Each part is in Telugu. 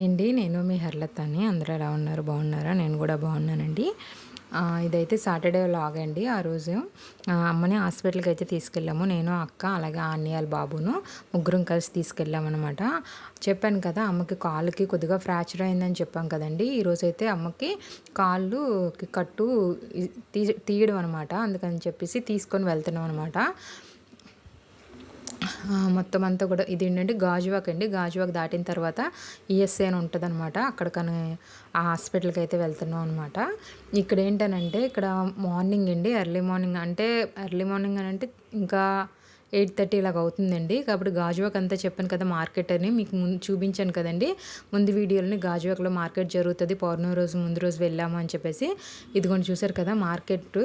అండి నేను మీ హర్లతని అందరూ ఎలా ఉన్నారు? బాగున్నారా? నేను కూడా బాగున్నానండి. ఇదైతే సాటర్డే లాగ్ అండి. ఆ రోజు అమ్మని హాస్పిటల్కి అయితే తీసుకెళ్ళాము. నేను అక్క అలాగే ఆన్యాల బాబును ముగ్గురం కలిసి తీసుకెళ్ళామన్నమాట. చెప్పాను కదా అమ్మకి కాలుకి కొద్దిగా ఫ్రాక్చర్ అయిందని చెప్పాం కదండి. ఈరోజు అయితే అమ్మకి కాళ్ళు కట్టు తీయడం అనమాట అందుకని చెప్పేసి తీసుకొని వెళ్తున్నాం అనమాట మొత్తం అంతా కూడా ఇది ఏంటంటే గాజువాక్ అండి. గాజువాక్ దాటిన తర్వాత ఈఎస్ఐ అని ఉంటుంది అనమాట అక్కడికని ఆ హాస్పిటల్కి అయితే వెళ్తున్నాం అనమాట ఇక్కడ ఏంటనంటే ఇక్కడ మార్నింగ్ అండి ఎర్లీ మార్నింగ్ అంటే ఎర్లీ మార్నింగ్ అని అంటే ఇంకా ఎయిట్ థర్టీ ఇలాగ అవుతుందండి. కాబట్టి గాజువాక్ అంతా చెప్పాను కదా మార్కెట్ అని మీకు ముందు చూపించాను కదండి. ముందు వీడియోలోని గాజువాక్లో మార్కెట్ జరుగుతుంది. పౌర్ణమి రోజు ముందు రోజు వెళ్ళాము అని చెప్పేసి ఇదిగోండి చూసారు కదా మార్కెట్.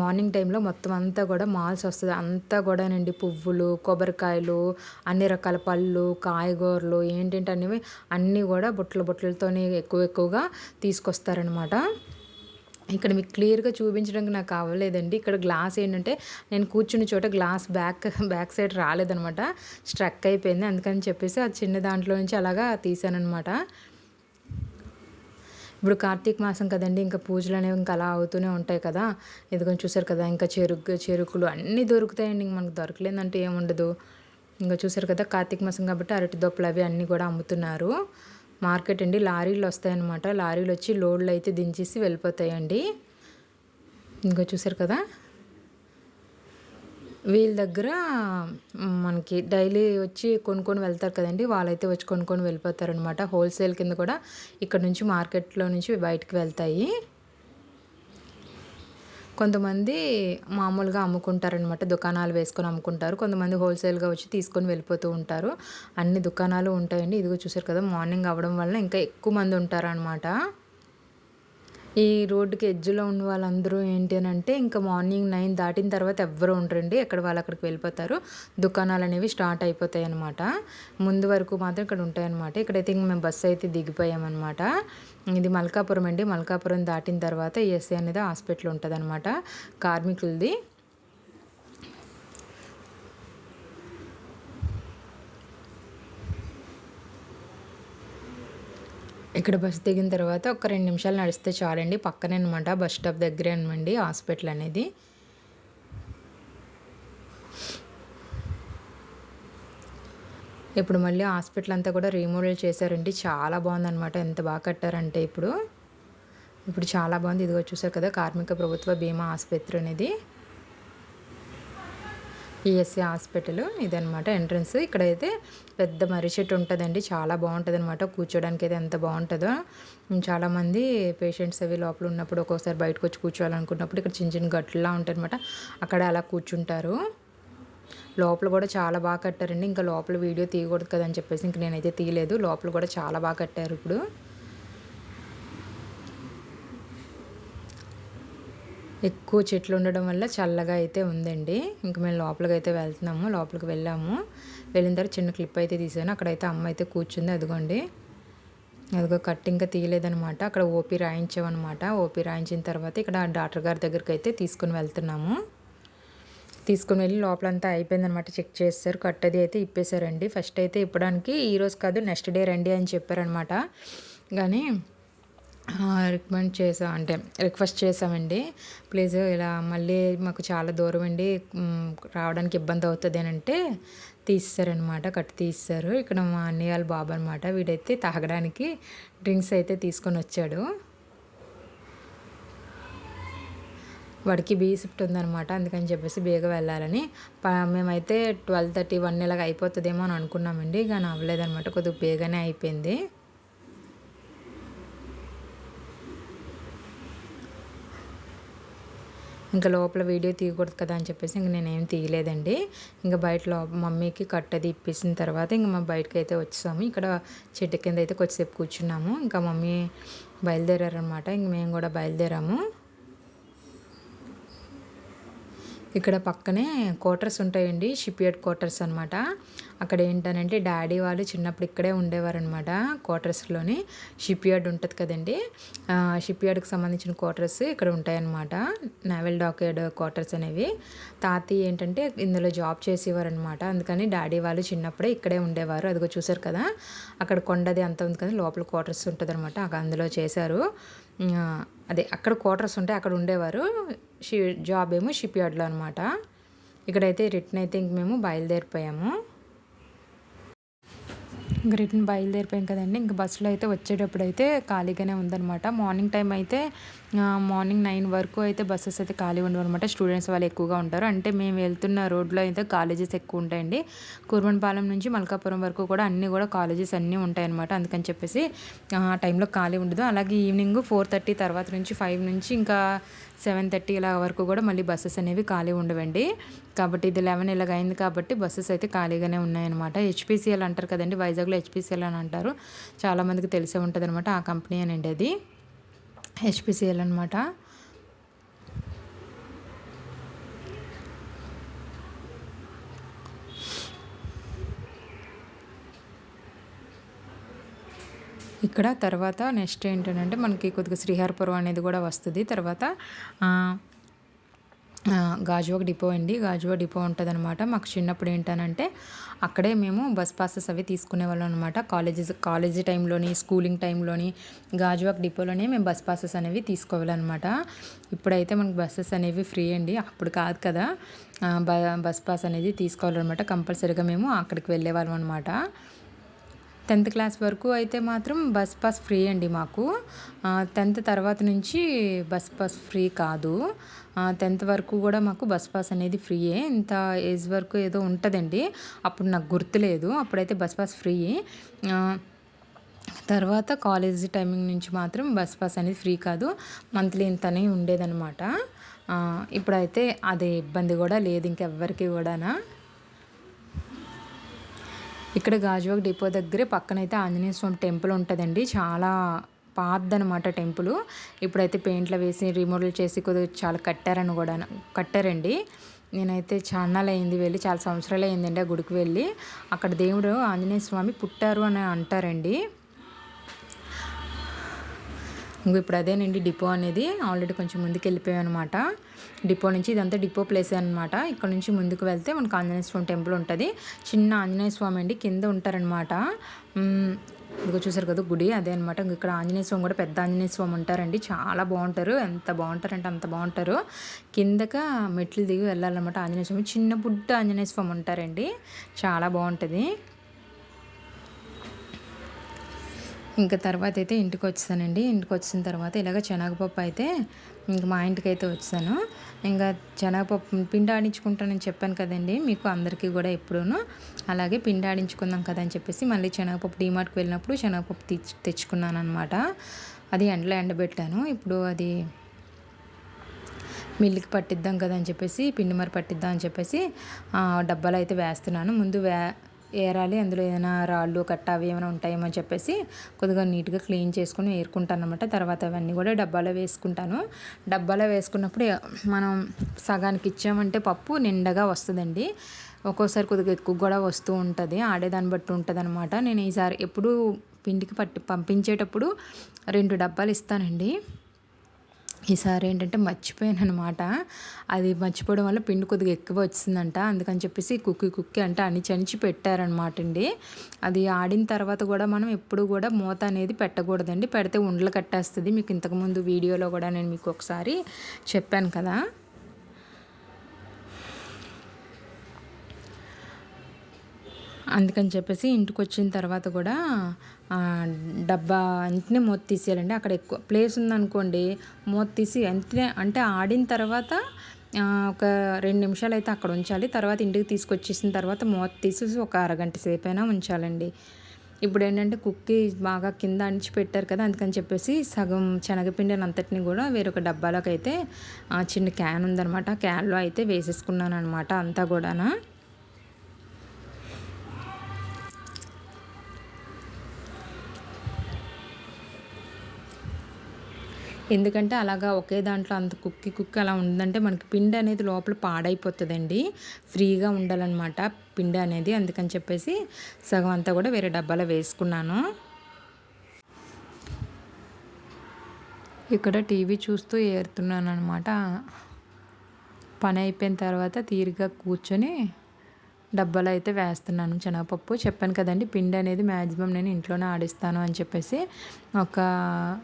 మార్నింగ్ టైంలో మొత్తం అంతా కూడా మాల్స్ వస్తుంది. అంతా కూడానండి పువ్వులు కొబ్బరికాయలు అన్ని రకాల పళ్ళు కాయగూరలు ఏంటంటే అనేవి అన్నీ కూడా బుట్టల బుట్టలతోనే ఎక్కువ ఎక్కువగా తీసుకొస్తారనమాట. ఇక్కడ మీకు క్లియర్గా చూపించడానికి నాకు అవ్వలేదండి. ఇక్కడ గ్లాస్ ఏంటంటే నేను కూర్చున్న చోట గ్లాస్ బ్యాక్ బ్యాక్ సైడ్ రాలేదనమాట. స్ట్రక్ అయిపోయింది. అందుకని చెప్పేసి ఆ చిన్న దాంట్లో నుంచి అలాగా తీసానమాట ఇప్పుడు కార్తీక మాసం కదండి ఇంకా పూజలు అనేవి ఇంకా అలా అవుతూనే ఉంటాయి కదా. ఎందుకని చూసారు కదా ఇంకా చెరుకు చెరుకులు అన్నీ దొరుకుతాయండి. ఇంక మనకు దొరకలేదంటే ఏముండదు. ఇంకా చూసారు కదా కార్తీక మాసం కాబట్టి అరటి దొప్పలు అవి అన్నీ కూడా అమ్ముతున్నారు. మార్కెట్ అండి. లారీలు వస్తాయన్నమాట. లారీలు వచ్చి లోడ్లు అయితే దించేసి వెళ్ళిపోతాయండి. ఇంకా చూసారు కదా? వీళ్ళ దగ్గర మనకి డైలీ వచ్చి కొనుక్కొని వెళ్తారు కదండి. వాళ్ళైతే వచ్చి కొనుక్కొని వెళ్ళిపోతారనమాట హోల్సేల్ కింద కూడా ఇక్కడ నుంచి మార్కెట్లో నుంచి బయటకు వెళ్తాయి. కొంతమంది మామూలుగా అమ్ముకుంటారనమాట దుకాణాలు వేసుకొని అమ్ముకుంటారు. కొంతమంది హోల్సేల్గా వచ్చి తీసుకొని వెళ్ళిపోతూ ఉంటారు. అన్ని దుకాణాలు ఉంటాయండి. ఇదిగో చూసారు కదా మార్నింగ్ అవ్వడం వల్ల ఇంకా ఎక్కువ మంది ఉంటారనమాట ఈ రోడ్డుకి ఎడ్జ్లో ఉన్న వాళ్ళందరూ ఏంటి అని అంటే ఇంకా మార్నింగ్ నైన్ దాటిన తర్వాత ఎవ్వరు ఉండరండి. ఎక్కడ వాళ్ళు అక్కడికి వెళ్ళిపోతారు. దుకాణాలు అనేవి స్టార్ట్ అయిపోతాయి అనమాట ముందు వరకు మాత్రం ఇక్కడ ఉంటాయన్నమాట. ఇక్కడైతే ఇంక మేము బస్సు అయితే దిగిపోయామన్నమాట. ఇది మల్కాపురం అండి. మల్కాపురం దాటిన తర్వాత ఏసీ అనేది హాస్పిటల్ ఉంటుంది అనమాట కార్మికులది. ఇక్కడ బస్ దిగిన తర్వాత ఒక రెండు నిమిషాలు నడిస్తే చాలండి. పక్కనే అనమాట బస్ స్టాప్ దగ్గరే అనమండి హాస్పిటల్ అనేది. ఇప్పుడు మళ్ళీ హాస్పిటల్ అంతా కూడా రీమోడల్ చేశారండి. చాలా బాగుందనమాట ఎంత బాగా కట్టారంటే ఇప్పుడు. ఇప్పుడు చాలా బాగుంది. ఇదిగో చూసారు కదా కార్మిక ప్రభుత్వ బీమా ఆసుపత్రి అనేది. ఈఎస్సీ హాస్పిటల్ ఇదనమాట ఎంట్రన్స్. ఇక్కడైతే పెద్ద మర్రి చెట్టు ఉంటుందండి. చాలా బాగుంటుంది అనమాట కూర్చోడానికి అయితే ఎంత బాగుంటుందో. చాలామంది పేషెంట్స్ అవి లోపల ఉన్నప్పుడు ఒక్కోసారి బయటకు వచ్చి కూర్చోవాలనుకున్నప్పుడు ఇక్కడ చిన్న చిన్న గట్లులా ఉంటాయి అనమాట అక్కడ అలా కూర్చుంటారు. లోపల కూడా చాలా బాగా కట్టారండి. ఇంకా లోపల వీడియో తీయకూడదు కదని చెప్పేసి ఇంక నేనైతే తీయలేదు. లోపల కూడా చాలా బాగా కట్టారు ఇప్పుడు. ఎక్కువ చెట్లు ఉండడం వల్ల చల్లగా అయితే ఉందండి. ఇంక మేము లోపలికి అయితే వెళ్తున్నాము. లోపలికి వెళ్ళాము. వెళ్ళిన తర్వాత చిన్న క్లిప్ అయితే తీసాను. అక్కడైతే అమ్మ అయితే కూర్చుంది. అదిగోండి. అదిగో కట్ ఇంకా తీయలేదనమాట అక్కడ ఓపీ రాయించామన్నమాట. ఓపీ రాయించిన తర్వాత ఇక్కడ డాక్టర్ గారి దగ్గరికి అయితే తీసుకుని వెళ్తున్నాము. తీసుకుని వెళ్ళి లోపలంతా అయిపోయిందనమాట చెక్ చేస్తారు. కట్ అది అయితే ఇప్పేశారండి. ఫస్ట్ అయితే ఇప్పడానికి ఈరోజు కాదు నెక్స్ట్ డే రండి అని చెప్పారనమాట కానీ రికమెండ్ చేసాం అంటే రిక్వెస్ట్ చేసామండి. ప్లీజ్ ఇలా మళ్ళీ మాకు చాలా దూరం అండి రావడానికి ఇబ్బంది అవుతుంది అని అంటే తీస్తారనమాట కట్ తీస్తారు ఇక్కడ మా అన్నయ్య వాళ్ళ బాబు అనమాట వీడైతే తాగడానికి డ్రింక్స్ అయితే తీసుకొని వచ్చాడు. వాడికి బీ షిఫ్ట్ ఉందనమాట అందుకని చెప్పేసి బేగా వెళ్ళాలని. మేమైతే ట్వెల్వ్ థర్టీ వన్ ఇలాగ అయిపోతుందేమో అని అనుకున్నామండి. కానీ అవ్వలేదనమాట కొద్దిగా బేగానే అయిపోయింది. ఇంకా లోపల వీడియో తీయకూడదు కదా అని చెప్పేసి ఇంక నేనేం తీయలేదండి. ఇంకా బయట లోపల మమ్మీకి కట్టది ఇప్పేసిన తర్వాత ఇంక మేము బయటకు అయితే వచ్చాము ఇక్కడ చెట్టు కింద అయితే కొద్దిసేపు కూర్చున్నాము. ఇంకా మమ్మీ బయలుదేరారనమాట ఇంక మేము కూడా బయలుదేరాము. ఇక్కడ పక్కనే క్వార్టర్స్ ఉంటాయండి షిప్ యార్డ్ క్వార్టర్స్ అనమాట అక్కడ ఏంటనంటే డాడీ వాళ్ళు చిన్నప్పుడు ఇక్కడే ఉండేవారు అనమాట క్వార్టర్స్లోని. షిప్ యార్డ్ ఉంటుంది కదండి. షిప్ యార్డ్కి సంబంధించిన క్వార్టర్స్ ఇక్కడ ఉంటాయన్నమాట నావెల్ డాక్యార్డ్ క్వార్టర్స్ అనేవి. తాతయ్య ఏంటంటే ఇందులో జాబ్ చేసేవారనమాట. అందుకని డాడీ వాళ్ళు చిన్నప్పుడే ఇక్కడే ఉండేవారు. అదిగో చూసారు కదా. అక్కడ కొండది అంత ఉంది కదా లోపల క్వార్టర్స్ ఉంటుంది అనమాట అందులో చేశారు. అదే అక్కడ క్వార్టర్స్ ఉంటాయి అక్కడ ఉండేవారు. షి జాబ్ ఏమో షిప్ యార్డ్లో అనమాట. ఇక్కడైతే రిటర్న్ అయితే ఇంక మేము బయలుదేరిపోయాము. ఇంకా రిటర్న్ బయలుదేరిపోయాం కదండి. ఇంకా బస్సులో అయితే వచ్చేటప్పుడు అయితే ఖాళీగానే ఉందన్నమాట. మార్నింగ్ టైం అయితే మార్నింగ్ నైన్ వరకు అయితే బస్సెస్ అయితే ఖాళీ ఉండవు అనమాట స్టూడెంట్స్ వాళ్ళు ఎక్కువగా ఉంటారు. అంటే మేము వెళ్తున్న రోడ్లో అయితే కాలేజెస్ ఎక్కువ ఉంటాయండి. కూర్మన్పాలెం నుంచి మల్కాపురం వరకు కూడా అన్నీ కూడా కాలేజెస్ అన్నీ ఉంటాయి అనమాట అందుకని చెప్పేసి ఆ టైంలో ఖాళీ ఉండదు. అలాగే ఈవినింగ్ ఫోర్ థర్టీ తర్వాత నుంచి ఫైవ్ నుంచి ఇంకా సెవెన్ థర్టీ ఇలా వరకు కూడా మళ్ళీ బస్సెస్ అనేవి ఖాళీ ఉండవండి. కాబట్టి ఇది లెవెన్ ఇలాగ అయింది కాబట్టి బస్సెస్ అయితే ఖాళీగానే ఉన్నాయన్నమాట. హెచ్పిసిఎల్ అంటారు కదండి వైజాగ్లో హెచ్పిసిఎల్ అని అంటారు. చాలామందికి తెలిసే ఉంటుంది అనమాట ఆ కంపెనీ అనండి అది. హెచ్పిసిఎల్ అనమాట ఇక్కడ తర్వాత నెక్స్ట్ ఏంటంటే మనకి కొద్దిగా శ్రీహరిపురం అనేది కూడా వస్తుంది. తర్వాత గాజువాక డిపో అండి. గాజువా డిపో ఉంటుంది అనమాట మాకు చిన్నప్పుడు ఏంటనంటే అక్కడే మేము బస్ పాసెస్ అవి తీసుకునే వాళ్ళం అనమాట కాలేజెస్ కాలేజీ టైంలోని స్కూలింగ్ టైంలోని గాజువాక డిపోలోనే మేము బస్ పాసెస్ అనేవి తీసుకోవాలన్నమాట. ఇప్పుడైతే మనకు బస్సెస్ అనేవి ఫ్రీ అండి. అప్పుడు కాదు కదా బ బస్ పాస్ అనేది తీసుకోవాలన్నమాట. కంపల్సరీగా మేము అక్కడికి వెళ్ళేవాళ్ళం అనమాట టెన్త్ క్లాస్ వరకు అయితే మాత్రం బస్ పాస్ ఫ్రీ అండి మాకు. టెన్త్ తర్వాత నుంచి బస్ పాస్ ఫ్రీ కాదు. టెన్త్ వరకు కూడా మాకు బస్ పాస్ అనేది ఫ్రీయే. ఇంత ఏజ్ వరకు ఏదో ఉంటుందండి. అప్పుడు నాకు గుర్తులేదు. అప్పుడైతే బస్ పాస్ ఫ్రీ. తర్వాత కాలేజ్ టైమింగ్ నుంచి మాత్రం బస్ పాస్ అనేది ఫ్రీ కాదు. మంత్లీ ఇంతనే ఉండేదనమాట ఇప్పుడైతే అదే ఇబ్బంది కూడా లేదు ఇంకెవ్వరికి కూడానా. ఇక్కడ గాజువాక్ డిపో దగ్గరే పక్కనైతే ఆంజనేయ స్వామి టెంపుల్ ఉంటుందండి. చాలా పాతదనమాట టెంపుల్. ఇప్పుడైతే పెయింట్లు వేసి రిమోడల్ చేసి కొద్దిగా చాలా కట్టారని కూడా కట్టారండి. నేనైతే చాలా అయింది వెళ్ళి చాలా సంవత్సరాలు అయిందండి ఆ గుడికి వెళ్ళి. అక్కడ దేవుడు ఆంజనేయ స్వామి పుట్టారు అని అంటారండి. ఇంకో ఇప్పుడు అదేనండి డిపో అనేది ఆల్రెడీ కొంచెం ముందుకు వెళ్ళిపోయాం అనమాట డిపో నుంచి ఇదంతా డిపో ప్లేస్ అనమాట ఇక్కడ నుంచి ముందుకు వెళ్తే మనకు ఆంజనేయ స్వామి టెంపుల్ ఉంటుంది. చిన్న ఆంజనేయ స్వామి అండి కింద ఉంటారనమాట ఇదిగో చూసారు కదా గుడి అదే అనమాట ఇక్కడ ఆంజనేయ స్వామి కూడా పెద్ద ఆంజనేయ స్వామి ఉంటారండి. చాలా బాగుంటారు. ఎంత బాగుంటారంటే అంత బాగుంటారు. కిందక మెట్లు దిగి వెళ్ళాలన్నమాట ఆంజనేయ స్వామి. చిన్న బుడ్డ ఆంజనేయ స్వామి ఉంటారండి. చాలా బాగుంటుంది. ఇంకా తర్వాత అయితే ఇంటికి వచ్చానండి ఇంటికి వచ్చిన తర్వాత ఇలాగ శనగపప్పు అయితే ఇంకా మా ఇంటికి అయితే వచ్చాను. ఇంకా శనగపప్పు పిండి ఆడించుకుంటానని చెప్పాను కదండి. మీకు అందరికీ కూడా ఎప్పుడూను. అలాగే పిండి ఆడించుకుందాం కదా అని చెప్పేసి మళ్ళీ శనగపప్పు డీమార్ట్కి వెళ్ళినప్పుడు శనగపప్పు తెచ్చు తెచ్చుకున్నాను అనమాట అది ఎండలో ఎండబెట్టాను. ఇప్పుడు అది మిల్లుకి పట్టిద్దాం కదా అని చెప్పేసి పిండి మరి పట్టిద్దాం అని చెప్పేసి డబ్బాలు అయితే వేస్తున్నాను. ముందు వే ఏరాలి అందులో ఏదైనా రాళ్ళు కట్ట అవి ఏమైనా ఉంటాయేమో అని చెప్పేసి కొద్దిగా నీట్గా క్లీన్ చేసుకుని ఏరుకుంటాను అనమాట తర్వాత అవన్నీ కూడా డబ్బాలో వేసుకుంటాను. డబ్బాలో వేసుకున్నప్పుడు మనం సగానికి ఇచ్చామంటే పప్పు నిండగా వస్తుందండి. ఒక్కోసారి కొద్దిగా ఎక్కువ కూడా వస్తూ ఉంటుంది. ఆడేదాన్ని బట్టి ఉంటుంది అనమాట నేను ఈసారి ఎప్పుడు పిండికి పట్టి పంపించేటప్పుడు రెండు డబ్బాలు ఇస్తానండి. ఈసారి ఏంటంటే మర్చిపోయాను అనమాట అది మర్చిపోవడం వల్ల పిండి కొద్దిగా ఎక్కువ వచ్చిందంట. అందుకని చెప్పేసి కుక్కి కుక్కి అంటే అణిచి అణిచి పెట్టారనమాట అండి అది ఆడిన తర్వాత కూడా మనం ఎప్పుడు కూడా మూత అనేది పెట్టకూడదండి. పెడితే ఉండలు కట్టేస్తుంది. మీకు ఇంతకుముందు వీడియోలో కూడా నేను మీకు ఒకసారి చెప్పాను కదా. అందుకని చెప్పేసి ఇంటికి వచ్చిన తర్వాత కూడా డబ్బా వెంటనే మూత తీసేయాలండి. అక్కడ ఎక్కువ ప్లేస్ ఉందనుకోండి మూత తీసి వెంటనే అంటే ఆడిన తర్వాత ఒక రెండు నిమిషాలు అయితే అక్కడ ఉంచాలి. తర్వాత ఇంటికి తీసుకొచ్చేసిన తర్వాత మూత తీసి ఒక అరగంట సేపు అయినా ఉంచాలండి. ఇప్పుడు ఏంటంటే కుక్కి బాగా కింద అణిచి పెట్టారు కదా అందుకని చెప్పేసి సగం శనగపిండిని అంతటిని కూడా వేరొక డబ్బాలోకి అయితే ఆ, చిన్న క్యాన్ ఉందనమాట క్యాన్లో అయితే వేసేసుకున్నాను అనమాట అంతా కూడానా. ఎందుకంటే అలాగా ఒకే దాంట్లో అంత కుక్కి కుక్కి అలా ఉందంటే మనకి పిండి అనేది లోపల పాడైపోతుందండి. ఫ్రీగా ఉండాలన్నమాట పిండి అనేది. అందుకని చెప్పేసి సగం అంతా కూడా వేరే డబ్బాలో వేసుకున్నాను. ఇక్కడ టీవీ చూస్తూ ఏరుతున్నాను అనమాట పని అయిపోయిన తర్వాత తీరిగా కూర్చొని డబ్బాలో అయితే వేస్తున్నాను శనగపప్పు. చెప్పాను కదండి పిండి అనేది మ్యాక్సిమం నేను ఇంట్లోనే ఆడిస్తాను అని చెప్పేసి ఒక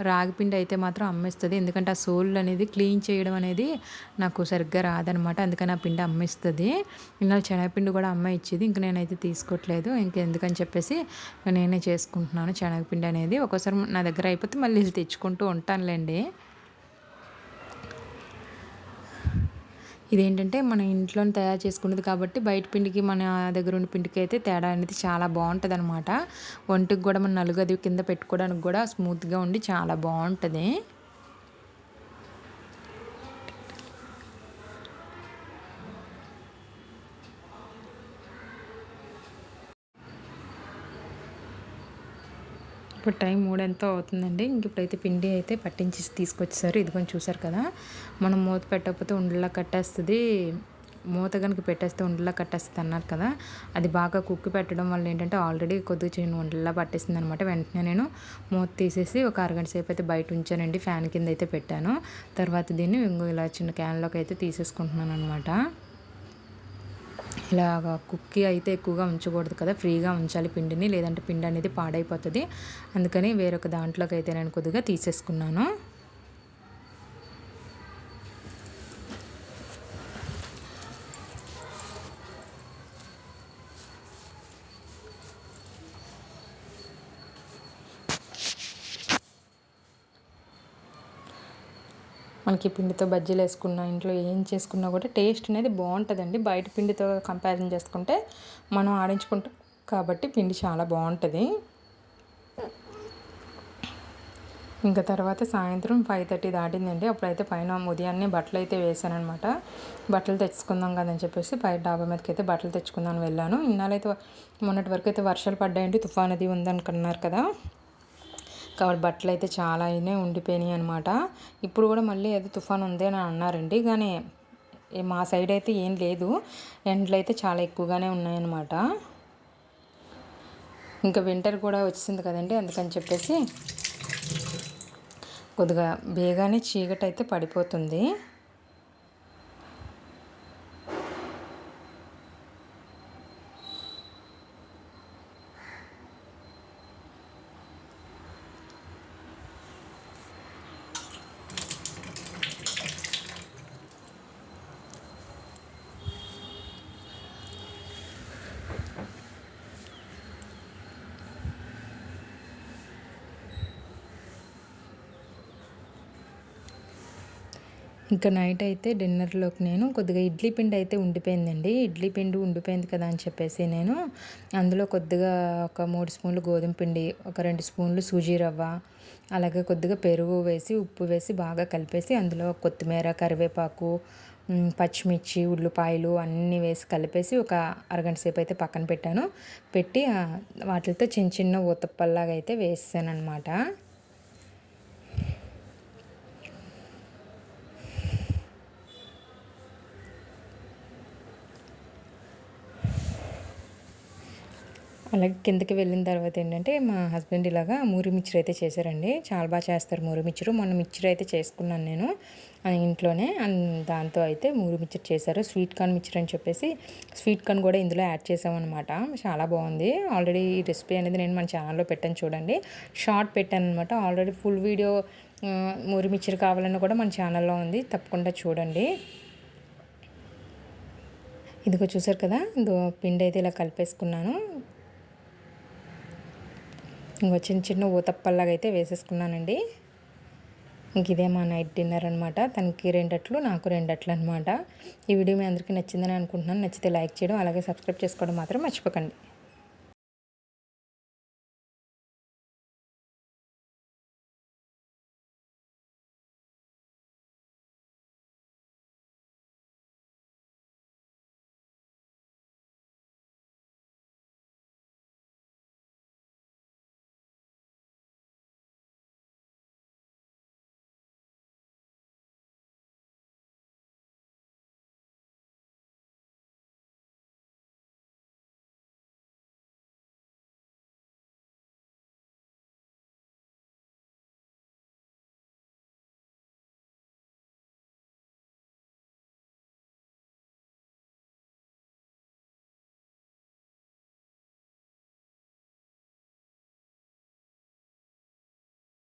రాగి పిండి అయితే మాత్రం అమ్మిస్తుంది. ఎందుకంటే ఆ సోల్ అనేది క్లీన్ చేయడం అనేది నాకు సరిగ్గా రాదనమాట. అందుకని ఆ పిండి అమ్మిస్తుంది. ఇలా శనగపిండి కూడా అమ్మ ఇచ్చేది. ఇంక నేనైతే తీసుకోవట్లేదు. ఇంకెందుకని చెప్పేసి నేనే చేసుకుంటున్నాను శనగపిండి అనేది. ఒక్కోసారి నా దగ్గర అయిపోతే మళ్ళీ తెచ్చుకుంటూ ఉంటానులేండి. ఇదేంటంటే మన ఇంట్లోనే తయారు చేసుకున్నది కాబట్టి బయట పిండికి మన దగ్గర ఉన్న పిండికి అయితే తేడా అనేది చాలా బాగుంటుంది అనమాట ఒంటికి కూడా మన నలుగది కింద పెట్టుకోవడానికి కూడా స్మూత్గా ఉండి చాలా బాగుంటుంది. ఇప్పుడు టైం మూడెంతో అవుతుందండి. ఇంక ఇప్పుడైతే పిండి అయితే పట్టించి తీసుకొచ్చేసారు. ఇదిగోని చూసారు కదా మనం మూత పెట్టకపోతే ఉండలా కట్టేస్తుంది. మూత కనుక పెట్టేస్తే ఉండలా కట్టేస్తుంది అన్నారు కదా అది బాగా కుక్కి పెట్టడం వల్ల ఏంటంటే ఆల్రెడీ కొద్దిగా చిన్న ఉండలా పట్టేసింది అనమాట వెంటనే నేను మూత తీసేసి ఒక అరగంట సేపు అయితే బయట ఉంచానండి. ఫ్యాన్ కింద అయితే పెట్టాను. తర్వాత దీన్ని ఇంకో ఇలా చిన్న క్యాన్లోకి అయితే తీసేసుకుంటున్నాను అనమాట ఇలాగ కుక్కీ అయితే ఎక్కువగా ఉంచకూడదు కదా ఫ్రీగా ఉంచాలి పిండిని లేదంటే పిండి అనేది పాడైపోతుంది. అందుకని వేరొక దాంట్లోకి అయితే నేను కొద్దిగా తీసేసుకున్నాను. మనకి పిండితో బజ్జీలు వేసుకున్న ఇంట్లో ఏం చేసుకున్నా కూడా టేస్ట్ అనేది బాగుంటుందండి. బయట పిండితో కంపారిజన్ చేసుకుంటే మనం ఆడించుకుంటాం. కాబట్టి పిండి చాలా బాగుంటుంది. ఇంకా తర్వాత సాయంత్రం ఫైవ్ థర్టీ దాటిందండి. అప్పుడైతే పైన ఉదయాన్నే బట్టలు అయితే వేసానమాట బట్టలు తెచ్చుకుందాం కదని చెప్పేసి పై డాబా మీదకి అయితే బట్టలు తెచ్చుకుందాం వెళ్ళాను. ఇన్నాళ్ళైతే మొన్నటి వరకు అయితే వర్షాలు పడ్డాయండి. తుఫాన్ అది ఉందనుకున్నారు కదా. కాబట్టి బట్టలు అయితే చాలా అయినా ఉండిపోయినాయి అనమాట ఇప్పుడు కూడా మళ్ళీ ఏదో తుఫాన్ ఉంది అని అన్నారండి. కానీ మా సైడ్ అయితే ఏం లేదు. ఎండలు అయితే చాలా ఎక్కువగానే ఉన్నాయన్నమాట. ఇంకా వింటర్ కూడా వచ్చింది కదండి అందుకని చెప్పేసి కొద్దిగా బేగానే చీకటి అయితే పడిపోతుంది. ఇంకా నైట్ అయితే డిన్నర్లోకి నేను కొద్దిగా ఇడ్లీ పిండి అయితే ఉండిపోయిందండి. ఇడ్లీ పిండి ఉండిపోయింది కదా అని చెప్పేసి నేను అందులో కొద్దిగా ఒక మూడు స్పూన్లు గోధుమ పిండి ఒక రెండు స్పూన్లు సూజీ రవ్వ అలాగే కొద్దిగా పెరుగు వేసి ఉప్పు వేసి బాగా కలిపేసి అందులో కొత్తిమీర కరివేపాకు పచ్చిమిర్చి ఉల్లిపాయలు అన్నీ వేసి కలిపేసి ఒక అరగంట సేపు అయితే పక్కన పెట్టాను. పెట్టి వాటితో చిన్న చిన్న ఊతప్పల్లాగా అయితే వేసాను అనమాట అలాగే కిందకి వెళ్ళిన తర్వాత ఏంటంటే మా హస్బెండ్ ఇలాగా మూరి మిక్చర్ అయితే చేశారండి. చాలా బాగా చేస్తారు మూరి మిక్చర్. మొన్న మిక్చర్ అయితే చేసుకున్నాను నేను. ఇంట్లోనే దాంతో అయితే మూరి మిక్చర్ చేశారు. స్వీట్ కార్న్ మిక్చర్ అని చెప్పేసి స్వీట్ కార్న్ కూడా ఇందులో యాడ్ చేసామన్నమాట చాలా బాగుంది. ఆల్రెడీ ఈ రెసిపీ అనేది నేను మన ఛానల్లో పెట్టాను చూడండి. షార్ట్ పెట్టాను అనమాట ఆల్రెడీ ఫుల్ వీడియో మూరి మిక్చర్ కావాలన్నా కూడా మన ఛానల్లో ఉంది. తప్పకుండా చూడండి. ఇదిగో చూసారు కదా? పిండి అయితే ఇలా కలిపేసుకున్నాను. ఇంకో చిన్న చిన్న ఊతప్పల్లాగా అయితే వేసేసుకున్నానండి. ఇంక ఇదే మా నైట్ డిన్నర్ అనమాట తనకి రెండట్లు నాకు రెండట్లు అనమాట ఈ వీడియో మీ అందరికీ నచ్చిందని అనుకుంటున్నాను. నచ్చితే లైక్ చేయడం అలాగే సబ్స్క్రైబ్ చేసుకోవడం మాత్రం మర్చిపోకండి.